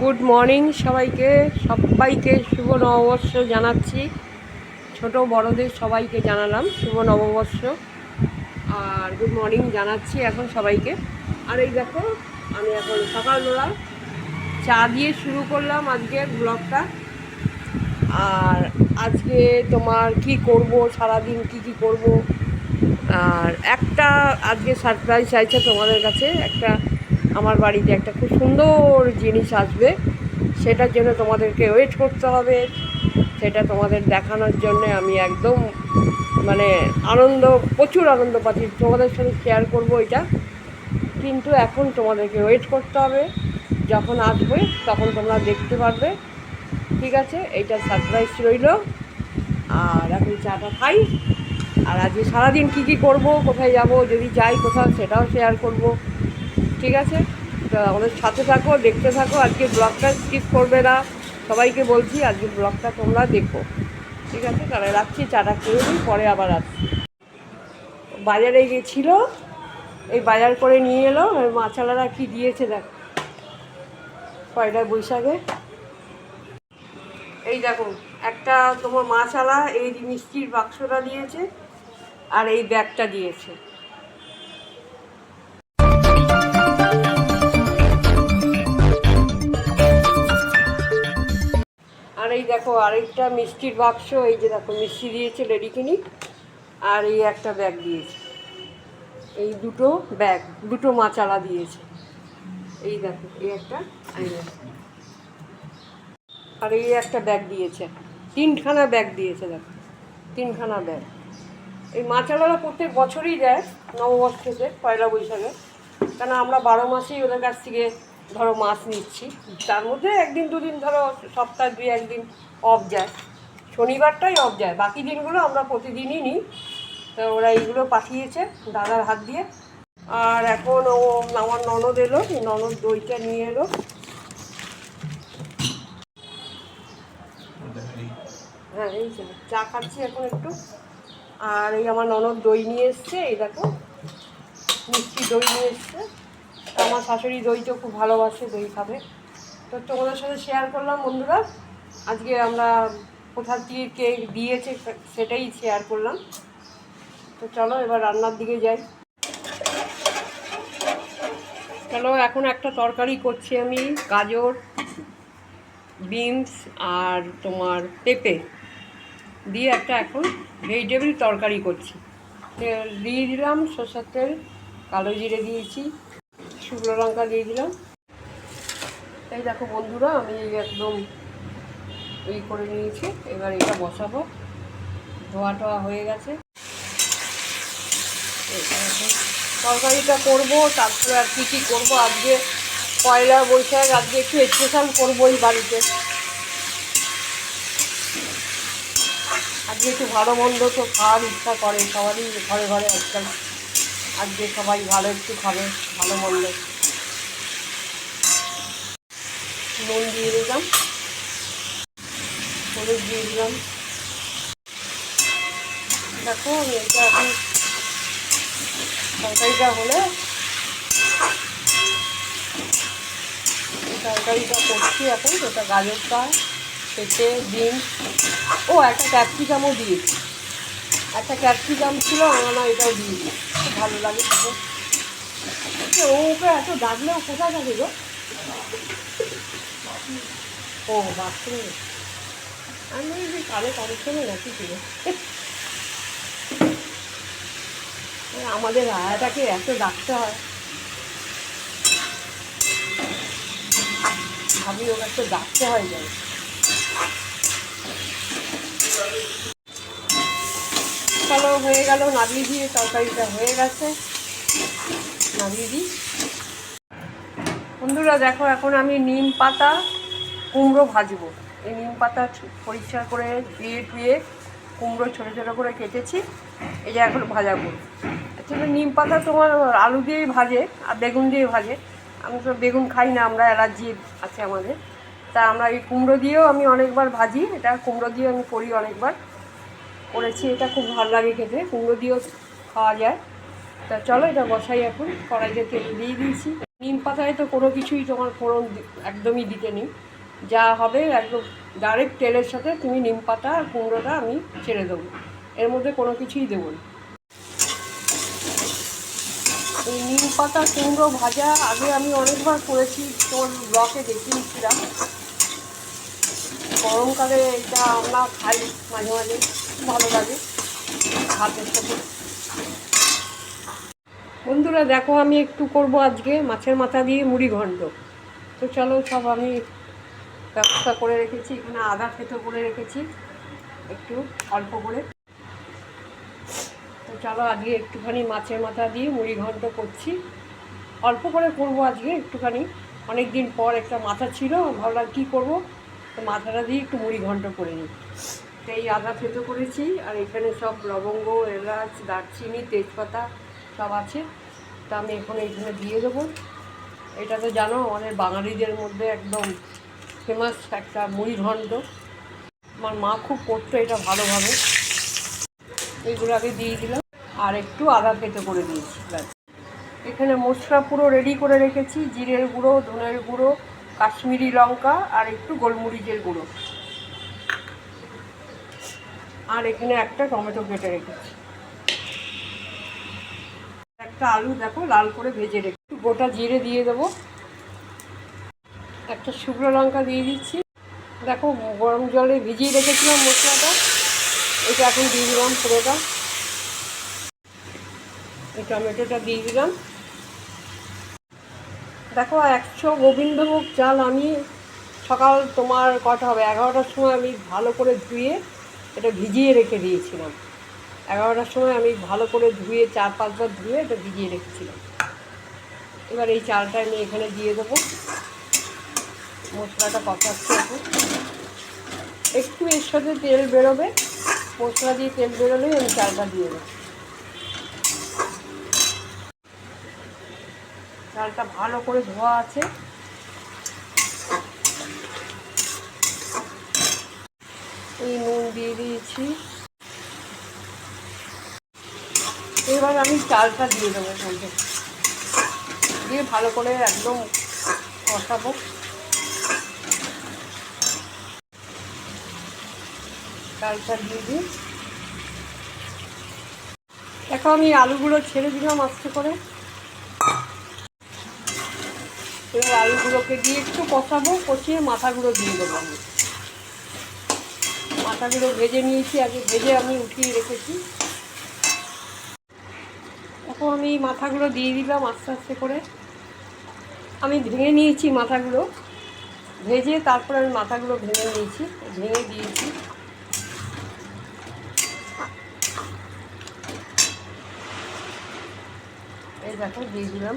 Good morning সবাইকে সবাইকে শুভ নববর্ষ জানাচ্ছি। ছোট বড়দের সবাইকে জানালাম, শুভ নববর্ষ। আর গুড মর্নিং জানাচ্ছি এখন সবাইকে। আর এই দেখো, আমি এখন সকালবেলা চা দিয়ে শুরু করলাম আজকে ব্লগটা আর আজকে তোমার কি করব, সারাদিন কি কি করব? আর একটা আজকে সারপ্রাইজ চাইছে তোমাদের কাছে, একটা আমার বাড়িতে একটা খুব সুন্দর জিনিস আসবে, সেটার জন্য তোমাদেরকে ওয়েট করতে হবে। সেটা তোমাদের দেখানোর জন্য আমি একদম মানে আনন্দ, প্রচুর আনন্দ পাচ্ছি। তোমাদের সাথে শেয়ার করব এটা। কিন্তু এখন তোমাদেরকে ওয়েট করতে হবে। যখন আসবে, তখন তোমরা দেখতে পারবে। ঠিক আছে? এইটা সারপ্রাইজ রইল। আর এখন চাটা খাই। আর আজকে সারাদিন কী কী করব, কোথায় যাব, যদি যাই কোথাও, সেটাও শেয়ার করব। ঠিক আছে? তো আমাদের সাথে থাকো, দেখতে থাকো আজকে ব্লগটা স্কিপ করবে না। সবাইকে বলছি আজকে ব্লগটা তোমরা দেখো। ঠিক আছে? তাহলে রাখছি, চাটা খেয়ে নিই, পরে আবার আসছি। বাজারে গেছিল, এই বাজার করে নিয়ে এলো মাছালারা কি দিয়েছে দেখ। পয়লা বৈশাখে? এই দেখো, একটা তোমার মাছালা এই মিষ্টির বাক্সটা দিয়েছে, আর এই ব্যাগটা দিয়েছে। এই দেখো আরেকটা মিষ্টির বাক্স, এই যে দেখো মিষ্টি দিয়েছে লেডিকিনি আর এই একটা ব্যাগ দিয়েছে। এই দুটো ব্যাগ, দুটো মাচালা দিয়েছে। এই দেখো, এই একটা আর এই একটা ব্যাগ দিয়েছে, তিনখানা ব্যাগ দিয়েছে দেখো, তিনখানা ব্যাগ। এই মাচালারা প্রত্যেক বছরই দেয় নববর্ষতে, পয়লা বৈশাখে। কেন, আমরা বারো মাসেই ওদের কাছ থেকে ধরো মাছ নিচ্ছি। তার মধ্যে একদিন, দুদিন ধরো সপ্তাহে দুই, একদিন অফ যায়। শনিবারটাই অফ যায়। বাকি দিনগুলো আমরা প্রতিদিনই নিই। তো ওরা এইগুলো পাঠিয়েছে দাদার হাত দিয়ে। আর এখন ও, আমার ননদ এলো ননদ দইটা নিয়ে এলো। হ্যাঁ এই চা খাচ্ছি এখন একটু। আর এই আমার ননদ দই নিয়ে এসছে, এই দেখো, মিষ্টি দই নিয়ে এসছে। তো আমার শাশুড়ি দইটা খুব ভালোবাসে, দই খাবে। তো তোমাদের সাথে শেয়ার করলাম বন্ধুরা। আজকে আমরা কোথা থেকে কে দিয়েছে সেটাই শেয়ার করলাম। তো চলো এবার রান্নার দিকে যাই। চলো, এখন একটা তরকারি করছি আমি, গাজর, বিনস আর তোমার পেঁপে। দিয়ে একটা এখন ভেজিটেবল তরকারি করছি। তেল দিয়ে দিলাম, সরষের তেল, কালো জিরে দিয়েছি। শুকনো লঙ্কা দিয়ে দিলাম। এই দেখো বন্ধুরা, আমি একদম এই করে নিয়েছি। এবার এটা বসাবো। ধোয়া টোয়া হয়ে গেছে। তরকারিটা করব, তারপরে আর কী কী করব? আজকে পয়লা বৈশাখ, আজকে একটু স্পেশাল করব এই বাড়িতে। আজকে একটু ভালো মন্দ তো খাওয়ার ইচ্ছা করে, সবারই ঘরে ঘরে আজকাল। আজকে সবাই ভালো, একটু খাবে, ভালো মন্দ নুন দিয়ে দিলাম। হলুদ দিয়ে দিলাম। দেখো, এটা এখন তরকারিটা হলে তরকারিটা করছি এখন ওটা গাজরটা পেঁপে ডিম ও, একটা ক্যাপসিকামও দিয়েছি একটা ক্যাপসিকাম ছিল আমরা এটাও দিয়ে খুব ভালো লাগে ও ওকে এত ডাকলেও কোথায় থাকে গো? ও, বাথরুমে। আমি যে কানে কানেকশনে নাকি ছিল। আমাদের আয়াটাকে এত ডাকতে হয়। ভাবি ওকে একটু ডাকতে হয় যাই চলো হয়ে গেল নামিয়ে দিয়ে তরকারিটা হয়ে গেছে। নামিয়ে দিই। বন্ধুরা, দেখো, এখন আমি নিম পাতা, কুমড়ো ভাজবো। এই নিম পাতা পরিষ্কার করে ধুয়ে ধুয়ে কুমড়ো ছোটো ছোটো করে কেটেছি, এই যে এখন ভাজাবো। অ্যাকচুয়ালি নিম পাতা তোমার আলু দিয়েই ভাজে আর বেগুন দিয়ে ভাজে। আমি তো বেগুন খাই না, আমরা অ্যালার্জি আছে আমাদের। তা আমরা এই কুমড়ো দিয়েও আমি অনেকবার ভাজি, এটা কুমড়ো দিয়ে আমি করি অনেকবার। করেছি, এটা খুব ভালো লাগে খেতে, কুমড়ো দিয়েও খাওয়া যায়। তা চলো এটা বসাই এখন কড়াইতে তেল দিয়ে দিয়েছি। নিম পাতায় তো কোনো কিছুই তোমার ফোড়ন একদমই দিতে নেই। যা হবে একদম ডাইরেক্ট তেলের সাথে তুমি নিম পাতা আর কুমড়োটা আমি ছেড়ে দেবো। এর মধ্যে কোনো কিছুই দেবো না। এই নিম পাতা, কুমড়ো ভাজা আগে আমি অনেকবার করেছি, তোর ব্লকে দেখিয়েছিলাম। গরমকালে এটা আমরা খাই মাঝে মাঝে, ভালো লাগে। ভাতের সাথে। বন্ধুরা, দেখো আমি একটু করব আজকে মাছের মাথা দিয়ে মুড়ি ঘন্ট। তো চলো সব আমি ব্যবস্থা করে রেখেছি, এখানে আদা থেতো করে রেখেছি, একটু অল্প করে। তো চলো আজকে একটুখানি মাছের মাথা দিয়ে মুড়ি ঘন্ট করছি। অল্প করে করব আজকে একটুখানি। অনেক দিন পর একটা মাথা ছিল, ভাবলাম কী করব? তো মাথাটা দিয়ে একটু মুড়ি ঘন্ট করে নিই। তো এই আদা থেতো করেছি, আর এখানে সব লবঙ্গ, এলাচ, দারচিনি, তেজপাতা সব আছে। তা আমি এখন এখানে দিয়ে দেবো। এটা তো জানো, আমাদের বাঙালিদের মধ্যে একদম ফেমাস একটা মুড়ি ঘন্ট। আমার মা খুব করতো এটা ভালোভাবে। এগুলো আগে দিয়ে দিলাম, আর একটু আদা থেতো করে দিয়েছি এখানে মশলা পুরো রেডি করে রেখেছি, জিরের গুঁড়ো, ধনের গুঁড়ো কাশ্মীরি লঙ্কা আর একটু গোলমরিচের গুঁড়ো। আর এখানে একটা টমেটো কেটে রেখেছি। একটা আলু দেখো, লাল করে ভেজে রেখে একটু গোটা জিরে দিয়ে দেবো। একটা শুকনো লঙ্কা দিয়ে দিচ্ছি। দেখো, গরম জলে ভিজিয়ে রেখেছিলাম মশলাটা। এটা এখন দিয়ে দিলাম পুরোটা। এই টমেটোটা দিয়ে দিলাম। দেখো, একশো গোবিন্দভোগ চাল আমি সকাল তোমার কটা হবে? এগারোটার সময় আমি ভালো করে ধুয়ে এটা ভিজিয়ে রেখে দিয়েছিলাম। এগারোটার সময় আমি ভালো করে ধুয়ে চার পাঁচবার ধুয়ে এটা ভিজিয়ে রেখেছিলাম। এবার এই চালটা আমি এখানে দিয়ে দেবো। মশলাটা কষাচ্ছি এখন। একটু এর সাথে তেল বেরোবে। মশলা দিয়ে তেল বেরোলেই আমি চালটা দিয়ে দেবো। চালটা ভালো করে ধোয়া আছে। এই নুন দিয়ে দিয়েছি। এবার আমি চালটা দিয়ে দেবো চালটা দিয়ে ভালো করে একদম কষাবো। চালটা দিয়ে দিই। দেখো আমি আলুগুলো ছেড়ে দিলাম আস্তে করে। এবার আলুগুলোকে দিয়ে একটু কষাবো, কষিয়ে মাথাগুলো দিয়ে দেবো আমি। মাথাগুলো ভেজে নিয়েছি, আগে ভেজে আমি উঠিয়ে রেখেছি। এখন আমি মাথাগুলো দিয়ে দিলাম আস্তে আস্তে করে। আমি ভেঙে নিয়েছি মাথাগুলো। ভেজে তারপরে আমি মাথাগুলো ভেঙে নিয়েছি, ভেঙে দিয়েছি। এই দেখো, দিয়ে দিলাম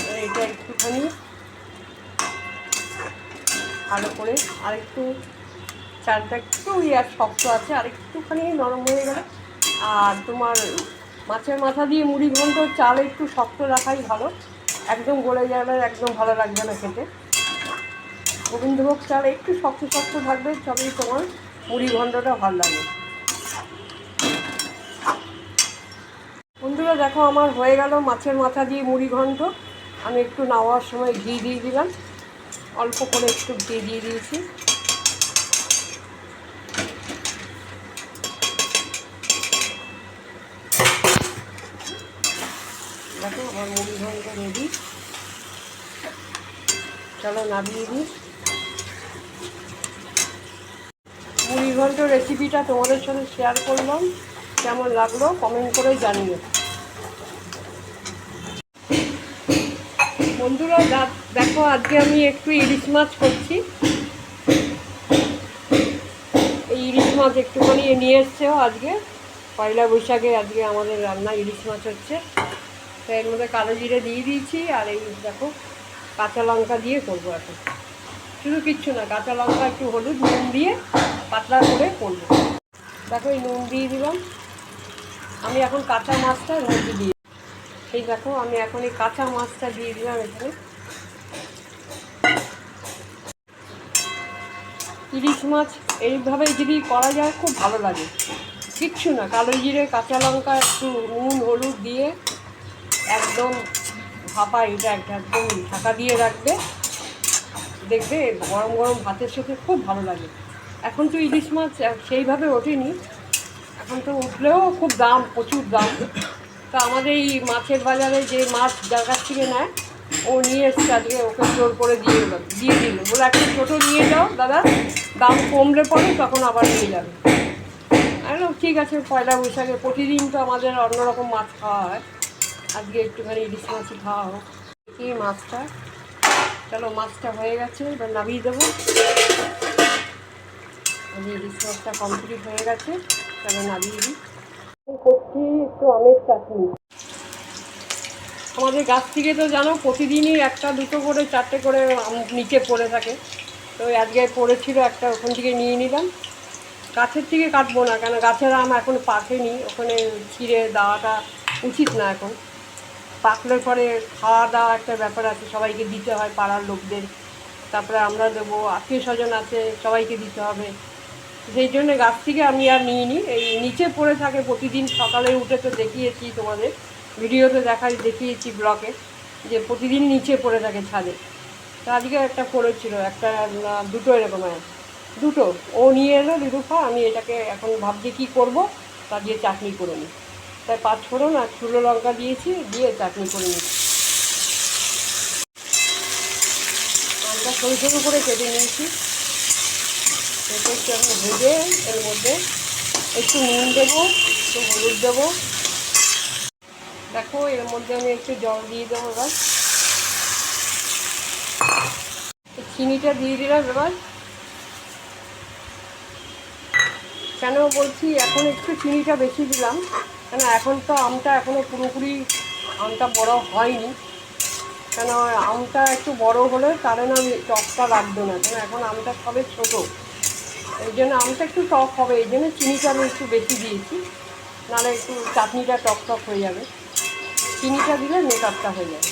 এবার এটা একটুখানি করে আর একটু চালটা একটু ইয়ার শক্ত আছে আর একটুখানি নরম হয়ে গেলে। আর তোমার মাছের মাথা দিয়ে মুড়ি ঘন্ট চাল একটু শক্ত রাখাই ভালো। একদম গলে যাবে, একদম ভালো লাগবে না খেতে। গোবিন্দভোগ চাল একটু শক্ত শক্ত থাকবে, তবেই তোমার মুড়ি ঘন্টটা ভালো লাগে বন্ধুরা, দেখো আমার হয়ে গেল মাছের মাথা দিয়ে মুড়ি ঘন্ট। আমি একটু নাওয়ার সময় ঘি দিয়ে দিলাম। অল্প করে একটু ঘি দিয়ে দিয়েছি। দেখো, আমার মুড়ি ঘন্ট রেডি চলো নামিয়ে দিই মুড়ি ঘন্ট রেসিপিটা তোমাদের সাথে শেয়ার করলাম। কেমন লাগল কমেন্ট করে জানিও। বন্ধুরা দা- দেখো, আজকে আমি একটু ইলিশ মাছ করছি। এই ইলিশ মাছ একটুখানি নিয়ে এসছেও আজকে। পয়লা বৈশাখে আজকে আমাদের রান্না ইলিশ মাছ হচ্ছে। তো এর মধ্যে কালো জিরে দিয়ে দিয়েছি আর এই দেখো, কাঁচা লঙ্কা দিয়ে করব এখন। শুধু কিচ্ছু না, কাঁচা লঙ্কা, একটু হলুদ, নুন দিয়ে পাতলা করে করব। দেখো, এই নুন দিয়ে দিলাম। আমি এখন কাঁচা মাছটা মধ্যে দিয়ে এই দেখো, আমি এখন এই কাঁচা মাছটা দিয়ে দিলাম এখানে। ইলিশ মাছ, এইভাবে যদি করা যায়, খুব ভালো লাগে। কিচ্ছু না, কালো জিরে, কাঁচা লঙ্কা, একটু নুন, হলুদ দিয়ে একদম ভাপা এটা একটা একদম ঢাকা দিয়ে রাখবে। দেখবে গরম গরম ভাতের সাথে খুব ভালো লাগে। এখন তো ইলিশ মাছ সেইভাবে ওঠেনি। এখন তো উঠলেও খুব দাম, প্রচুর দাম। তো আমাদের এই মাছের বাজারে যে মাছ কাছ থেকে নেয় ও নিয়ে এসছে, আজকে ওকে জোর করে দিয়ে দিল দিয়ে দিল। বলে, একটা ছোটো নিয়ে যাও দাদা, দাম কমলে পরে তখন আবার নিয়ে যাবে। আমি ঠিক আছে, পয়লা বৈশাখে প্রতিদিন তো আমাদের অন্যরকম মাছ খাওয়া হয়। আজকে একটুখানি ইলিশ মাছই খাওয়া হোক। কি মাছটা? চলো, মাছটা হয়ে গেছে, এবার নামিয়ে দেবো। ইলিশ মাছটা কমপ্লিট হয়ে গেছে, চলো নামিয়ে দিই। করছি একটু আমের চাটনি আমাদের গাছ থেকে তো জানো, প্রতিদিনই একটা দুটো করে, চারটে করে নিচে পড়ে থাকে। তো আজকে পড়েছিল একটা, ওখান থেকে নিয়ে নিলাম। গাছের থেকে কাটবো না, কেন গাছের আম এখন পাকেনি। ওখানে ছিঁড়ে দেওয়াটা উচিত না এখন। পাকলে পরে খাওয়া দাওয়া একটা ব্যাপার আছে, সবাইকে দিতে হয়, পাড়ার লোকদের। তারপরে আমরা দেবো, আত্মীয় স্বজন আছে, সবাইকে দিতে হবে। সেই জন্য গাছ থেকে আমি আর নিইনি। এই নিচে পড়ে থাকে, প্রতিদিন সকালে উঠে তো দেখিয়েছি তোমাদের। ভিডিওতে দেখাই দেখিয়েছি ব্লকে যে প্রতিদিন নিচে পড়ে থাকে ছাদে। তো আজকে একটা পড়েছিল একটা দুটো এরকম দুটো। ও নিয়ে এলো খা, আমি এটাকে এখন ভাবছি কী করব, তা দিয়ে চাটনি করে নিই। তাই পাঁচ ফোড়ন আর শুকনো লঙ্কা দিয়েছি, দিয়ে চাটনি করে নিই। আমটা সরু সরু করে কেটে নিয়েছি। কেটে একটু ভেজে, এর মধ্যে একটু নুন দেবো, একটু হলুদ দেবো। দেখো, এর মধ্যে আমি একটু জল দিয়ে দেবো এবার। চিনিটা দিয়ে দিলাম এবার। কেন বলছি, এখন একটু চিনিটা বেশি দিলাম। কেন এখন তো আমটা এখনও পুরোপুরি আমটা বড় হয়নি। কেন আমটা একটু বড় হলে কারণ আমি টকটা লাগবে না। কেন এখন আমটা সবে ছোটো। এই জন্য আমটা একটু টক হবে। এই জন্য চিনিটা আমি একটু বেশি দিয়েছি। নাহলে একটু চাটনিটা টক টক হয়ে যাবে। চিনিটা দিলে মেকআপটা হয়ে যায়।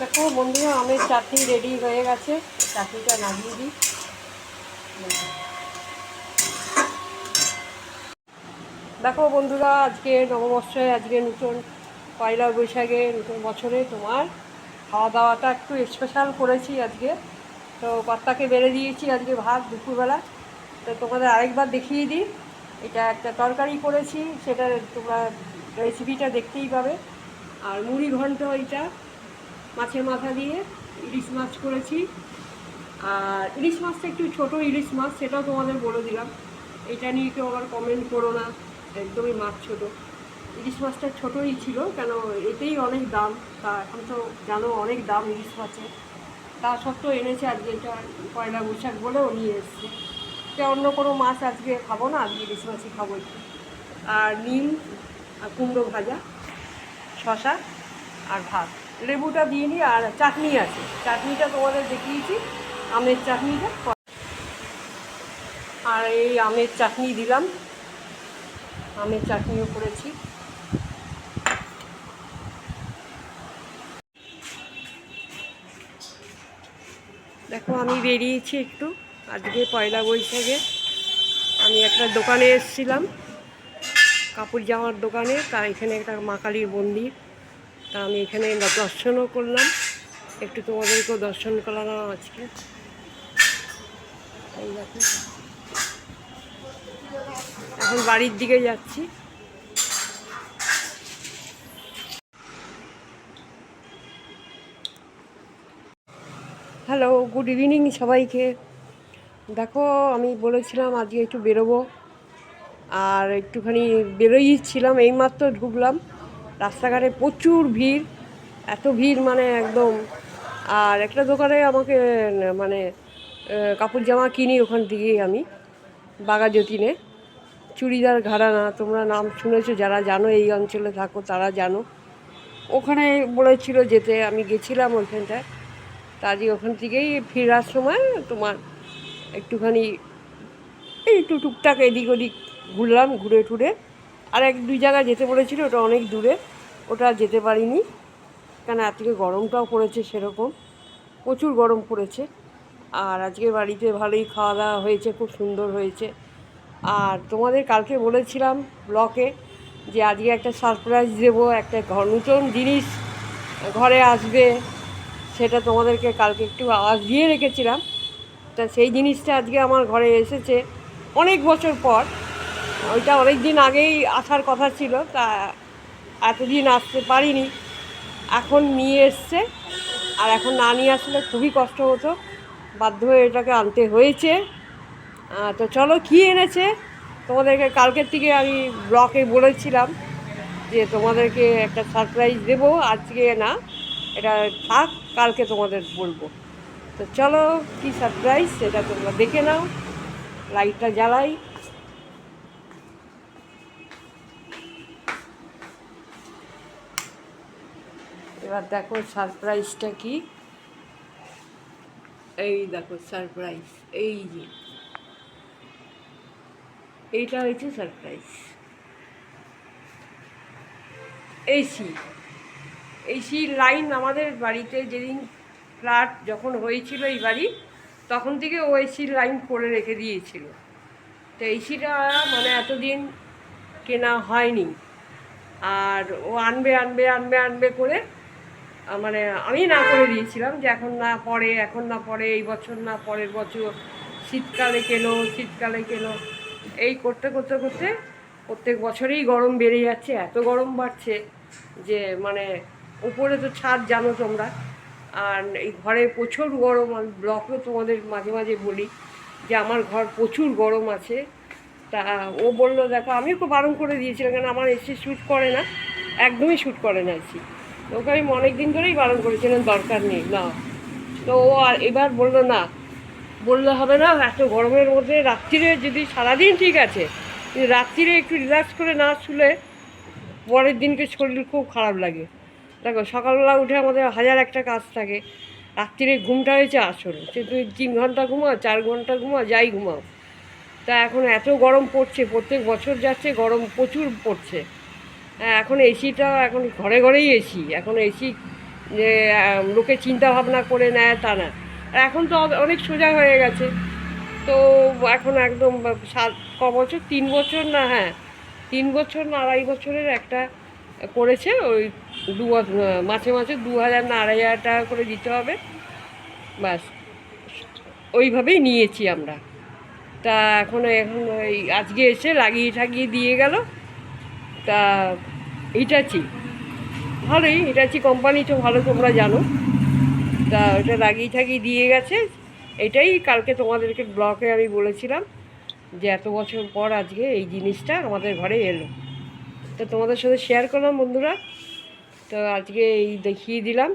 দেখো বন্ধুরা, আমের চাটনি রেডি হয়ে গেছে। চাটনিটা নামিয়ে দিই। দেখো বন্ধুরা, আজকে নববর্ষে, আজকে নতুন পয়লা বৈশাখে, নতুন বছরে তোমার খাওয়া দাওয়াটা একটু স্পেশাল করেছি আজকে। তো কর্তাকে বেড়ে দিয়েছি আজকে ভাত দুপুরবেলা। তো তোমাদের আরেকবার দেখিয়ে দিই। এটা একটা তরকারি করেছি, সেটা তোমরা রেসিপিটা দেখতেই পাবে। আর মুড়ি ঘন্ট এটা মাছের মাথা দিয়ে ইলিশ মাছ করেছি। আর ইলিশ মাছটা একটু ছোট ইলিশ মাছ, সেটাও তোমাদের বলে দিলাম। এটা নিয়ে কেউ আবার কমেন্ট করো না, একদমই মাছ ছোট। ইলিশ মাছটা ছোটোই ছিল, কেন এতেই অনেক দাম, তা এখন তো জানো অনেক দাম ইলিশ মাছের। তা সত্ত্বেও এনেছে আজকে এটা পয়লা বৈশাখ বলেও নিয়ে এসছে। এটা অন্য কোনো মাছ আজকে খাব না, আজকে ইলিশ মাছই খাব আর নিম, আর কুমড়ো ভাজা শশা আর ভাত। লেবুটা দিয়ে নিই আর চাটনি আছে। চাটনিটা তোমাদের দেখিয়েছি, আমের চাটনিটা। আর এই আমের চাটনি দিলাম। আমের চাটনিও করেছি। দেখো আমি বেরিয়েছি একটু। আজকে পয়লা বৈশাখে আমি একটা দোকানে এসেছিলাম, কাপড় জামার দোকানে তার এখানে একটা মা কালীর মন্দির, তা আমি এখানে দর্শনও করলাম। একটু তোমাদেরকেও দর্শন করালাম আজকে। এখন বাড়ির দিকে যাচ্ছি। হ্যালো গুড ইভিনিং সবাইকে। দেখো, আমি বলেছিলাম আজকে একটু বেরোবো। আর একটুখানি বেরোইছিলাম, এইমাত্র ঢুকলাম। রাস্তাঘাটে প্রচুর ভিড়, এত ভিড় মানে একদম। আর একটা দোকানে আমাকে মানে কাপড় জামা কিনি ওখান থেকেই আমি বাগাযতীনে চুড়িদার, ঘরানা, তোমরা নাম শুনেছো, যারা জানো, এই অঞ্চলে থাকো, তারা জানো। ওখানে বলেছিল যেতে, আমি গেছিলাম ওইখানটায়। তা আজকে ওখান থেকেই ফেরার সময় তোমার একটুখানি এই একটু টুকটাক এদিক ওদিক ঘুরলাম, ঘুরে টুরে। আর এক দুই জায়গায় যেতে বলেছিল, ওটা অনেক দূরে, ওটা যেতে পারিনি। কেন আজকে গরমটাও পড়েছে সেরকম, প্রচুর গরম পড়েছে। আর আজকে বাড়িতে ভালোই খাওয়া দাওয়া হয়েছে, খুব সুন্দর হয়েছে। আর তোমাদের কালকে বলেছিলাম ব্লকে যে আজকে একটা সারপ্রাইজ দেবো, একটা ঘর নতুন জিনিস ঘরে আসবে, সেটা তোমাদেরকে কালকে একটু আওয়াজ দিয়ে রেখেছিলাম। তা সেই জিনিসটা আজকে আমার ঘরে এসেছে। অনেক বছর পর। ওইটা অনেক দিন আগেই আসার কথা ছিল, তা এতদিন আসতে পারিনি। এখন নিয়ে এসছে, আর এখন না নিয়ে আসলে খুবই কষ্ট হতো। বাধ্য হয়ে এটাকে আনতে হয়েছে। তো চলো কী এনেছে? তোমাদেরকে কালকের থেকে আমি ব্লকে বলেছিলাম যে তোমাদেরকে একটা সারপ্রাইজ দেবো। আজকে না, এটা থাক, কালকে তোমাদের বলব। তো চলো, কি সারপ্রাইজ সেটা তোমরা দেখে নাও। লাইটটা জ্বালাই। এবার দেখো সারপ্রাইজটা কি? এই দেখো সারপ্রাইজ এই যে। এইটা হয়েছে সারপ্রাইজ এসি এসি লাইন আমাদের বাড়িতে যেদিন ফ্ল্যাট যখন হয়েছিল এই বাড়ি, তখন থেকে ও এসির লাইন করে রেখে দিয়েছিল। তো এসিটা মানে এতদিন কেনা হয়নি। আর ও আনবে আনবে আনবে আনবে করে মানে আমি না করে দিয়েছিলাম যে এখন না পরে এখন না পরে এই বছর না পরের বছর, শীতকালে কেনো শীতকালে কেনো। এই করতে করতে করতে প্রত্যেক বছরেই গরম বেড়ে যাচ্ছে, এত গরম বাড়ছে যে মানে উপরে তো ছাদ জানো তোমরা। আর এই ঘরে প্রচুর গরম, আমি ব্লকেও তোমাদের মাঝে মাঝে বলি যে আমার ঘর প্রচুর গরম আছে। তা ও বলল, দেখো, আমিও তো বারণ করে দিয়েছিলাম কেন আমার এসি শ্যুট করে না, একদমই শ্যুট করে না এসি। ওকে আমি অনেক দিন ধরেই বারণ করেছিলাম, দরকার নেই না তো ও আর এবার বলল, না, বললে হবে না, এত গরমের মধ্যে রাত্রিরে যদি সারাদিন ঠিক আছে রাত্রিরে একটু রিল্যাক্স করে না শুলে, পরের দিনকে শরীর খুব খারাপ লাগে। দেখো সকালবেলা উঠে আমাদের হাজার একটা কাজ থাকে। রাত্রিরে ঘুমটা হয়েছে আসল। সে তুমি তিন ঘণ্টা ঘুমাও চার ঘণ্টা ঘুমাও যাই ঘুমাও। তা এখন এত গরম পড়ছে প্রত্যেক বছর যাচ্ছে গরম প্রচুর পড়ছে। হ্যাঁ, এখন এসিটা এখন ঘরে ঘরেই এসি এখন এসি যে লোকে চিন্তা ভাবনা করে নেয় তা না। আর এখন তো অনেক সোজা হয়ে গেছে। তো এখন একদম সাত ক বছর? তিন বছর না হ্যাঁ। তিন বছর না আড়াই বছরের একটা করেছে, ওই দু মাসে মাসে দু হাজার না আড়াই হাজার টাকা করে দিতে হবে। ব্যাস, ওইভাবেই নিয়েছি আমরা। তা এখন এখন ওই আজকে এসে লাগিয়ে ঠাগিয়ে দিয়ে গেল। তা হিটাচি ভালোই হিটাচি কোম্পানি তো ভালো তোমরা জানো। তা ওটা লাগিয়ে ঠাগিয়ে দিয়ে গেছে। এটাই কালকে তোমাদেরকে ব্লকে আমি বলেছিলাম যে এত বছর পর আজকে এই জিনিসটা আমাদের ঘরে এলো। তো তোমাদের সাথে শেয়ার করলাম বন্ধুরা। তো আজকে এই দেখিয়ে দিলাম।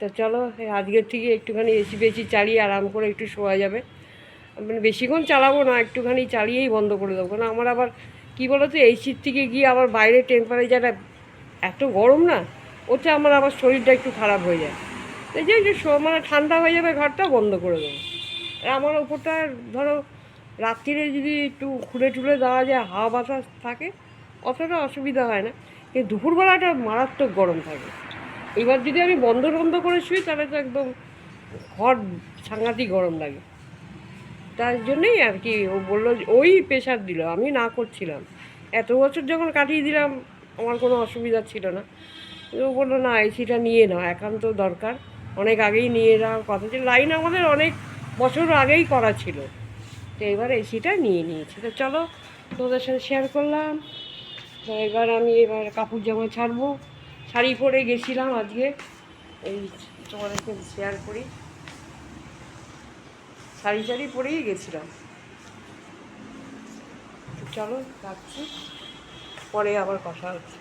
তো চলো আজকের থেকে একটুখানি এসি বেশি চালিয়ে আরাম করে একটু শোয়া যাবে। মানে বেশিক্ষণ চালাবো না, একটুখানি চালিয়েই বন্ধ করে দেবো। কারণ আমার আবার, কী বলো তো এসির থেকে গিয়ে আবার বাইরে টেম্পারেচারটা এত গরম না, ওতে আমার আবার শরীরটা একটু খারাপ হয়ে যায়। এই যে মানে ঠান্ডা হয়ে যাবে ঘরটা বন্ধ করে দেবো। আমার ওপরটা ধরো, রাত্রিরে যদি একটু খুলে টুলে দেওয়া যায়, হাওয়া বাতাস থাকে অতটা অসুবিধা হয় না। কিন্তু দুপুরবেলাটা মারাত্মক গরম থাকে। এবার যদি আমি বন্ধ বন্ধ করে শুই, তাহলে তো একদম ঘর সাংঘাতিক গরম লাগে। তার জন্যই আর কি ও বলল ওই প্রেশার দিল, আমি না করছিলাম। এত বছর যখন কাটিয়ে দিলাম, আমার কোনো অসুবিধা ছিল না। ও বলল, না, এসিটা নিয়ে নাও, একান্ত দরকার। অনেক আগেই নিয়ে যাওয়ার কথা ছিল লাইন আমাদের অনেক বছর আগেই করা ছিল। তো এবার এসিটা নিয়ে নিয়েছি। তো চলো, তোমাদের সাথে শেয়ার করলাম। তো এবার আমি এবার কাপড় জামা ছাড়বো। শাড়ি পরে গেছিলাম আজকে। এই তোমাদেরকে শেয়ার করি। শাড়ি শাড়ি পরেই গেছিলাম। চলো রাখছি পরে আবার কথা হচ্ছে।